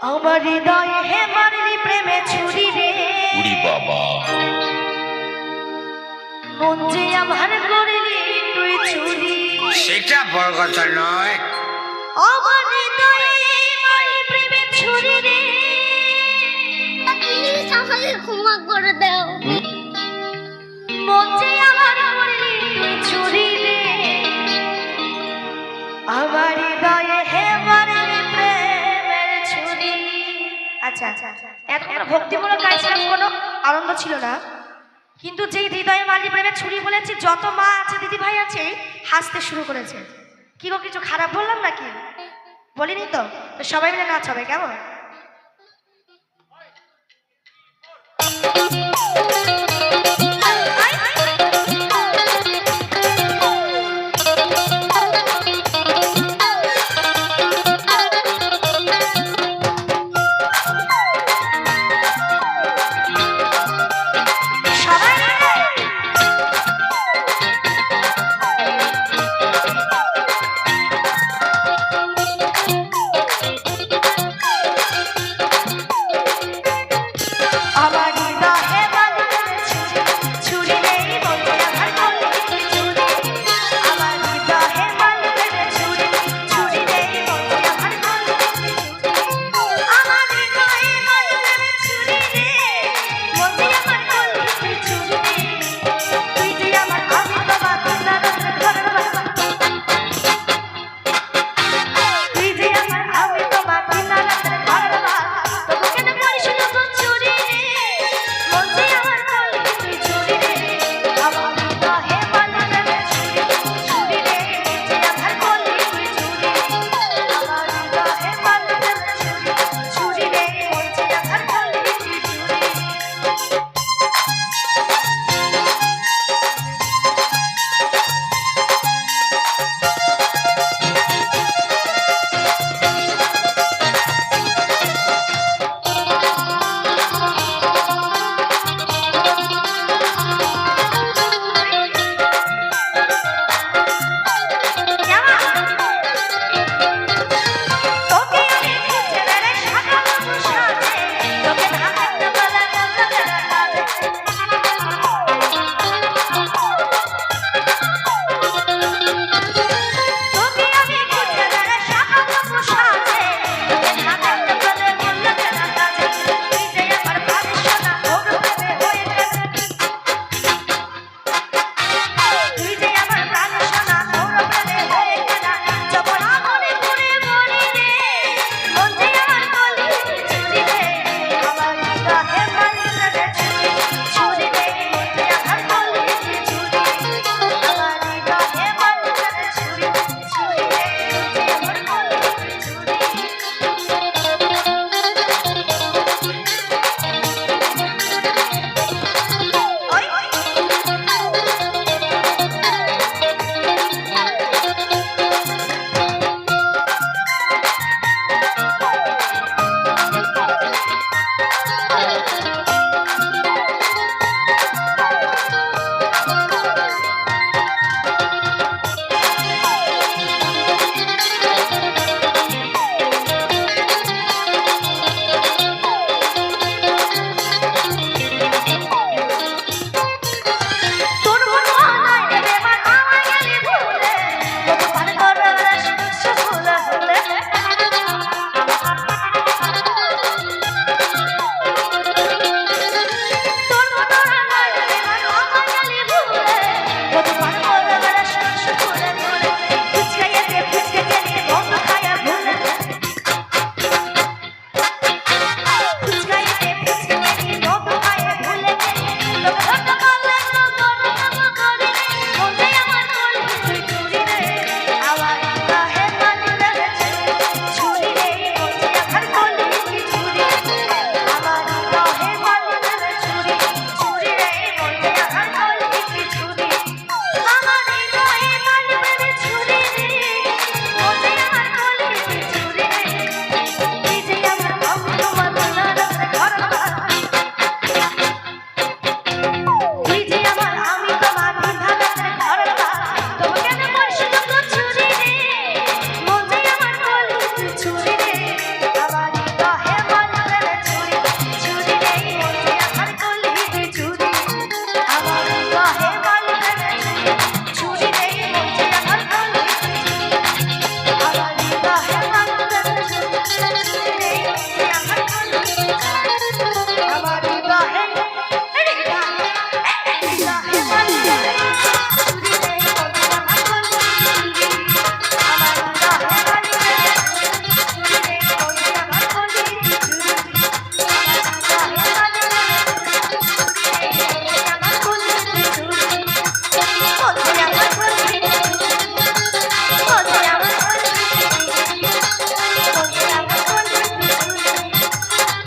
আমার হৃদয়ে হে মারলি প্রেমে ছুরি রে। উড়ি বাবা। মন যে আমার করলি তুই চুরি সেটা বড় কথা নয়। আমার হৃদয়ে মারলি প্রেমে ছুরি রে। আমাকে ক্ষমা করে দাও। মন যে আমার আচ্ছা, আচ্ছা, আচ্ছা, মানে- আনন্দ ছিল না। কিন্তু যেই হৃদয়ে মালি প্রেমে ছুরি বলেছে যত মা আছে দিদি ভাই আছে হাসতে শুরু করেছে। কি গো কিছু খারাপ বললাম নাকি? বলিনি তো সবাই মিলে নাচ হবে কেমন?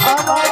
আমার